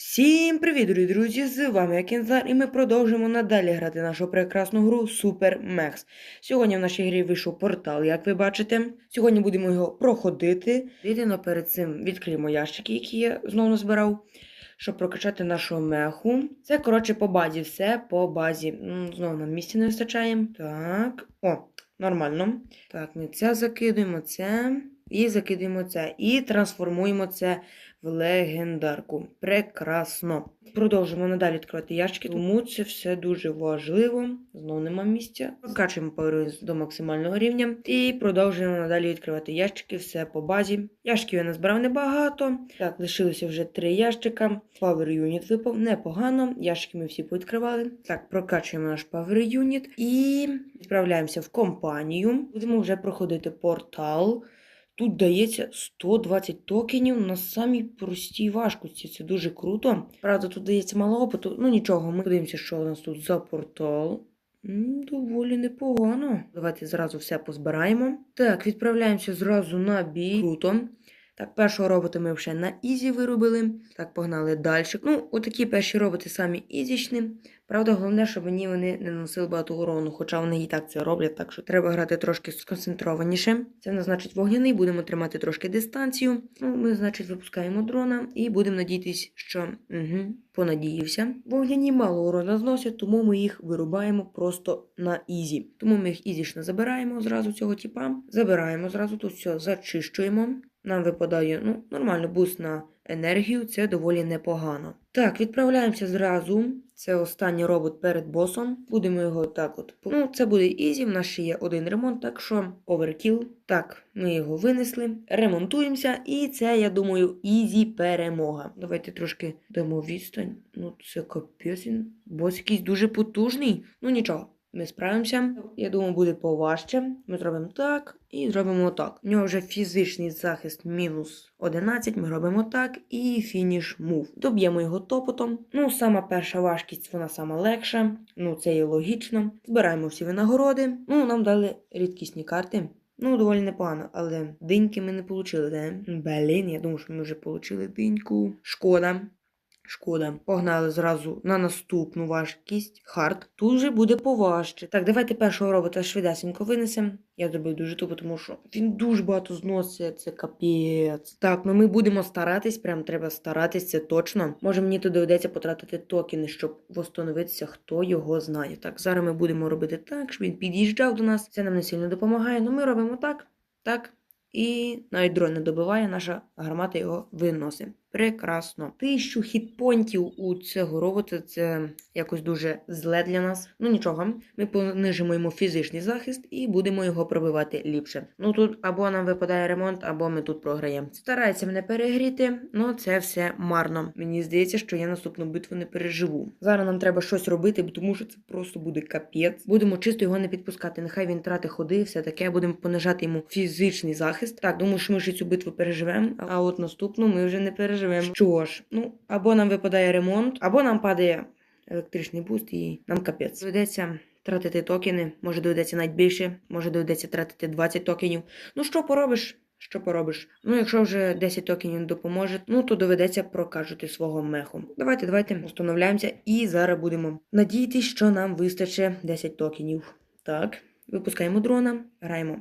Всім привіт, дорогі друзі! З вами я Кензар, і ми продовжуємо надалі грати нашу прекрасну гру Super Max. Сьогодні в нашій грі вийшов портал, як ви бачите. Сьогодні будемо його проходити. Єдино перед цим відкриємо ящики, які я знову назбирав, щоб прокачати нашого меху. Це, коротше, по базі, все по базі. Знову нам місця не вистачає. Так. О, нормально. Так, ми це закидуємо, це. І закидуємо це. І трансформуємо це в легендарку. Прекрасно. Продовжимо надалі відкривати ящики, тому це все дуже важливо. Знову нема місця. Прокачуємо Power до максимального рівня. І продовжуємо надалі відкривати ящики, все по базі. Ящиків я назбирав небагато. Так, лишилося вже три ящика. Power Unit випав непогано. Ящики ми всі повідкривали. Так, прокачуємо наш Power Unit і відправляємося в компанію. Будемо вже проходити портал. Тут дається 120 токенів на самій простій важкості. Це дуже круто. Правда, тут дається мало опиту. Ну нічого, ми подивимося, що у нас тут за портал. Доволі непогано. Давайте зразу все позбираємо. Так, відправляємося зразу на бій. Круто. Так, першого робота ми вже на ізі виробили. Так, погнали далі. Ну, отакі перші роботи самі ізічні. Правда, головне, щоб мені вони не наносили багато урону, хоча вони і так це роблять, так що треба грати трошки сконцентрованіше. Це в значить вогняний, будемо тримати трошки дистанцію. Ну, ми, значить, випускаємо дрона і будемо надіятись, що угу, понадіявся. Вогняні мало урона зносять, тому ми їх вирубаємо просто на ізі. Тому ми їх ізішно забираємо зразу цього типа. Забираємо зразу тут все зачищуємо. Нам випадає ну, нормально буст на енергію, це доволі непогано. Так, відправляємося зразу. Це останній робот перед босом. Будемо його так от. Ну, це буде ізі, в нас ще є один ремонт, так що оверкіл. Так, ми його винесли, ремонтуємося, і це, я думаю, ізі перемога. Давайте трошки дамо відстань. Ну, це капець. Бос якийсь дуже потужний. Ну нічого. Ми справимося. Я думаю, буде поважче. Ми зробимо так і зробимо так. У нього вже фізичний захист мінус 11. Ми робимо так і фініш мув. Доб'ємо його топотом. Ну, сама перша важкість, вона сама легша. Ну, це є логічно. Збираємо всі винагороди. Ну, нам дали рідкісні карти. Ну, доволі непогано, але диньки ми не отримали, де? Блін, я думаю, що ми вже отримали диньку. Шкода. Шкода. Погнали зразу на наступну важкість. Хард. Тут вже буде поважче. Так, давайте першого робота швидесенько винесемо. Я зробив дуже тупо, тому що він дуже багато зносить, це капець. Так, ну ми будемо старатись, прям треба старатись, це точно. Може мені тут доведеться потратити токени, щоб восстановитися, хто його знає. Так, зараз ми будемо робити так, щоб він під'їжджав до нас. Це нам не сильно допомагає. Ну ми робимо так, так. І навіть дрон не добиває, наша гармата його виносить. Прекрасно. Тисячу хітпонтів у цього робота це якось дуже зле для нас. Ну нічого, ми понижимо йому фізичний захист і будемо його пробивати ліпше. Ну тут або нам випадає ремонт, або ми тут програємо. Старається мене перегріти, але це все марно. Мені здається, що я наступну битву не переживу. Зараз нам треба щось робити, тому що це просто буде капець. Будемо чисто його не підпускати. Нехай він трати ходи, все таке. Будемо понижати йому фізичний захист. Так, думаю, що ми ще цю битву переживемо. А от наступну ми вже не переживемо. Що ж, ну або нам випадає ремонт, або нам падає електричний буст, і нам капець. Доведеться тратити токени, може доведеться навіть більше, може доведеться тратити 20 токенів. Ну що поробиш? Що поробиш? Ну, якщо вже 10 токенів допоможе, ну то доведеться прокажути свого меху. Давайте, давайте встановляємося і зараз будемо надіятися, що нам вистачить 10 токенів. Так, випускаємо дрона, граємо.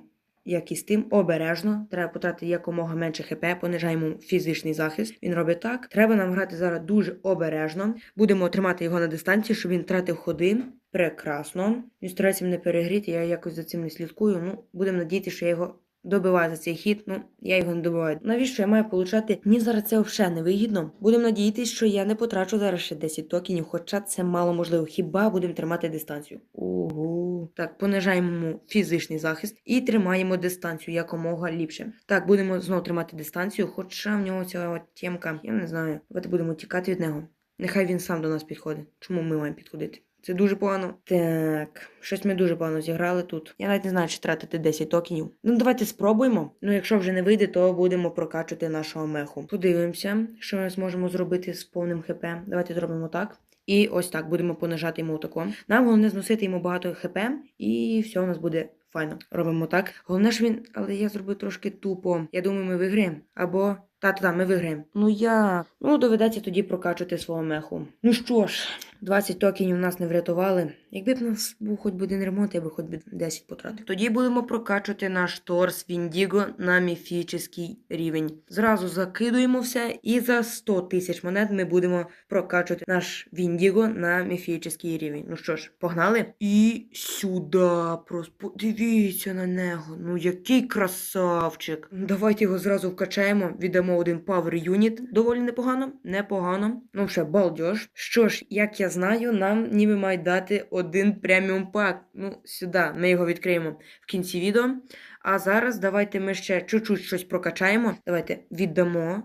Як і з тим, обережно, треба потратити якомога менше хп, понижаємо фізичний захист. Він робить так. Треба нам грати зараз дуже обережно. Будемо тримати його на дистанції, щоб він тратив ходи. Прекрасно. Він старається мене перегріти, я якось за цим не слідкую. Ну, будемо надіятися, що я його добиваю за цей хід. Ну, я його не добиваю. Навіщо я маю получати? Мені зараз це взагалі не вигідно. Будемо надіятися, що я не потрачу зараз ще 10 токенів, хоча це мало можливо. Хіба будемо тримати дистанцію? Ого. Так, понижаємо фізичний захист і тримаємо дистанцію якомога ліпше. Так, будемо знову тримати дистанцію, хоча в нього ця от тємка, я не знаю. Давайте будемо тікати від нього. Нехай він сам до нас підходить. Чому ми маємо підходити? Це дуже погано. Так, щось ми дуже погано зіграли тут. Я навіть не знаю, чи тратити 10 токенів. Ну, давайте спробуємо. Ну, якщо вже не вийде, то будемо прокачувати нашого меху. Подивимося, що ми зможемо зробити з повним хп. Давайте зробимо так. І ось так будемо понижати йому тако. Нам головне зносити йому багато хп, і все у нас буде файно. Робимо так. Головне, що він. Але я зробив трошки тупо. Я думаю, ми виграємо. Або Та-та, ми виграємо. Ну я. Ну, доведеться тоді прокачувати свого меху. Ну що ж, 20 токенів нас не врятували. Якби б нас був хоч би один ремонт, я би хоч би 10 потратив. Тоді будемо прокачувати наш торс Віндіго на міфічний рівень. Зразу закидуємо все, і за 100 тисяч монет ми будемо прокачувати наш Віндіго на міфічний рівень. Ну що ж, погнали? І сюди. Просто подивіться на нього. Ну який красавчик. Давайте його зразу вкачаємо, віддамо один Power Unit. Доволі непогано, непогано. Ну ще балдеж. Що ж, як я знаю, нам ніби мають дати один преміум пак. Ну, сюди. Ми його відкриємо в кінці відео. А зараз давайте ми ще чуть-чуть щось прокачаємо. Давайте віддамо.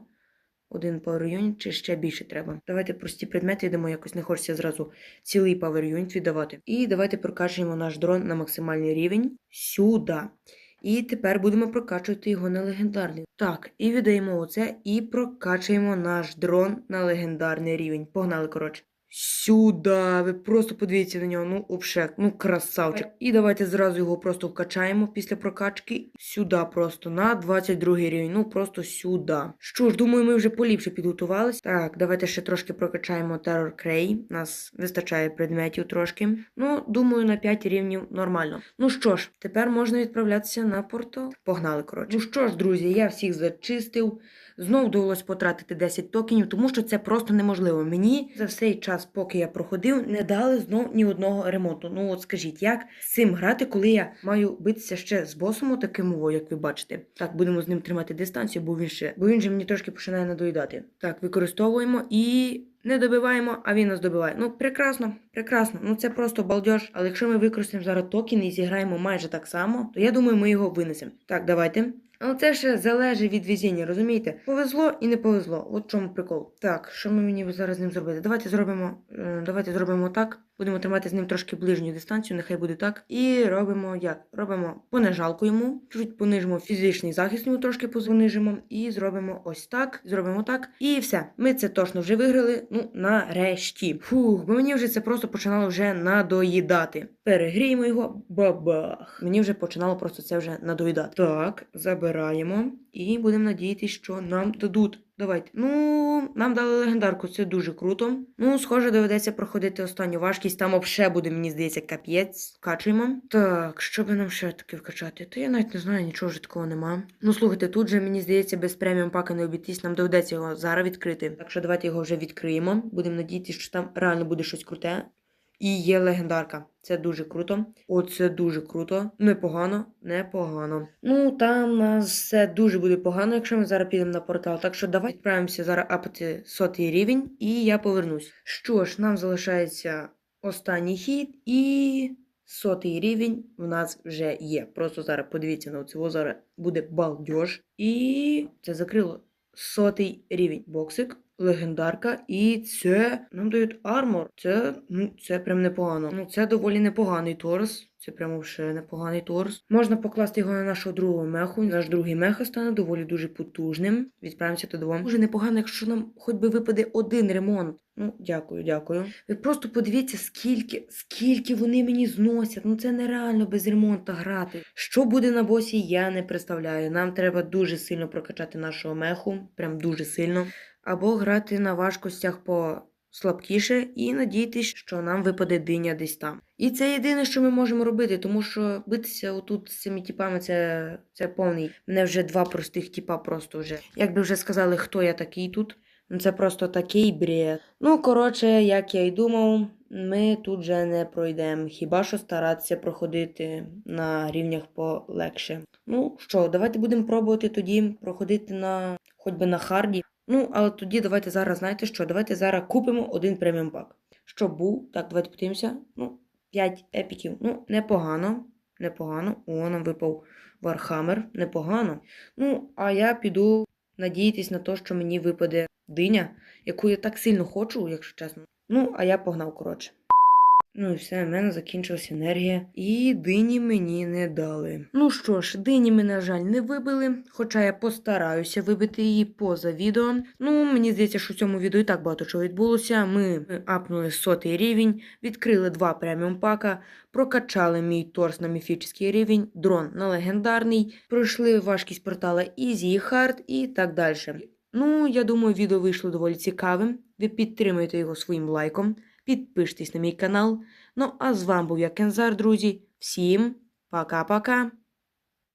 Один Power Unit чи ще більше треба. Давайте прості предмети йдемо, якось не хочеться зразу цілий Power Unit віддавати. І давайте прокачуємо наш дрон на максимальний рівень сюди. І тепер будемо прокачувати його на легендарний. Так, і віддаємо оце, і прокачуємо наш дрон на легендарний рівень. Погнали, коротше. Сюди, ви просто подивіться на нього, ну обше, ну красавчик. І давайте зразу його просто вкачаємо після прокачки. Сюди просто на 22 рівень. Ну просто сюди. Що ж, думаю, ми вже поліпше підготувались. Так, давайте ще трошки прокачаємо Terror Cray. Нас вистачає предметів трошки. Ну, думаю, на 5 рівнів нормально. Ну що ж, тепер можна відправлятися на портал. Погнали, коротше. Ну що ж, друзі, я всіх зачистив. Знов довелось потратити 10 токенів, тому що це просто неможливо. Мені за цей час, поки я проходив, не дали знов ні одного ремонту. Ну от скажіть, як з цим грати, коли я маю битися ще з босом, таким, як ви бачите. Так, будемо з ним тримати дистанцію, бо він ще, бо він же мені трошки починає надоїдати. Так, використовуємо і. Не добиваємо, а він нас добиває. Ну, прекрасно, прекрасно. Ну це просто балдеж. Але якщо ми використаємо зараз токен і зіграємо майже так само, то я думаю, ми його винесемо. Так, давайте. Але це ще залежить від везіння, розумієте? Повезло і не повезло. От чому прикол. Так, що ми мені зараз з ним зробити? Давайте зробимо, е, давайте зробимо так. Будемо тримати з ним трошки ближню дистанцію, нехай буде так. І робимо як? Робимо понижалку йому, чуть понижимо фізичний захист, йому трошки понижимо. І зробимо ось так. Зробимо так. І все. Ми це точно вже виграли. Ну, нарешті. Фух, бо мені вже це просто починало вже надоїдати. Перегріємо його, бабах. Мені вже починало просто це вже надоїдати. Так, забираємо. І будемо надіятися, що нам дадуть. Давайте. Ну, нам дали легендарку, це дуже круто. Ну, схоже, доведеться проходити останню важкість. Там взагалі буде, мені здається, капець. Вкачуємо. Так, що би нам ще таки вкачати? Та я навіть не знаю, нічого вже такого нема. Ну, слухайте, тут же, мені здається, без преміум пака не обійтись, нам доведеться його зараз відкрити. Так що давайте його вже відкриємо. Будемо надіятися, що там реально буде щось круте. І є легендарка. Це дуже круто. Оце дуже круто. Непогано, непогано. Ну там нас все дуже буде погано, якщо ми зараз підемо на портал. Так що давай відправимося зараз апати сотий рівень, і я повернусь. Що ж, нам залишається останній хід і. Сотий рівень в нас вже є. Просто зараз подивіться на цього зараз буде балдеж. І це закрило сотий рівень. Боксик, легендарка, і це нам дають армор. Це ну це прям непогано. Ну це доволі непоганий торс. Це прямо ще непоганий торс. Можна покласти його на нашого другого меху. Наш другий меха стане доволі дуже потужним. Відправимося туди. Дуже непогано, якщо нам хоч би випаде один ремонт. Ну, дякую, дякую. Ви просто подивіться, скільки, скільки вони мені зносять. Ну це нереально без ремонту грати. Що буде на босі, я не представляю. Нам треба дуже сильно прокачати нашого меху, прям дуже сильно. Або грати на важкостях по слабкіше і надіятися, що нам випаде диня десь там. І це єдине, що ми можемо робити, тому що битися отут з цими тіпами це, це повний. Мене вже два простих тіпа просто вже. Як би вже сказали, хто я такий тут. Ну, Це просто такий бред. Ну, коротше, як я й думав, ми тут же не пройдемо. Хіба що старатися проходити на рівнях полегше. Ну що, давайте будемо пробувати тоді проходити на хоч би на харді. Ну, але тоді давайте зараз, знаєте що? Давайте зараз купимо один преміум пак. Щоб був, так, давайте подивимося. Ну, 5 епіків. Ну, непогано. Непогано. О, нам випав Вархаммер. Непогано. Ну, а я піду надіятись на те, що мені випаде диня, яку я так сильно хочу, якщо чесно. Ну, а я погнав, коротше. Ну і все, в мене закінчилася енергія, і дині мені не дали. Ну що ж, дині ми, на жаль, не вибили, хоча я постараюся вибити її поза відео. Ну, мені здається, що в цьому відео і так багато чого відбулося. Ми апнули сотий рівень, відкрили два преміум пака, прокачали мій торс на міфічний рівень, дрон на легендарний, пройшли важкість портала Easy і Hard і так далі. Ну, я думаю, відео вийшло доволі цікавим. Ви підтримуєте його своїм лайком, підпишитесь на мій канал. Ну, а з вами був я Кензар, друзі. Всім пока-пока!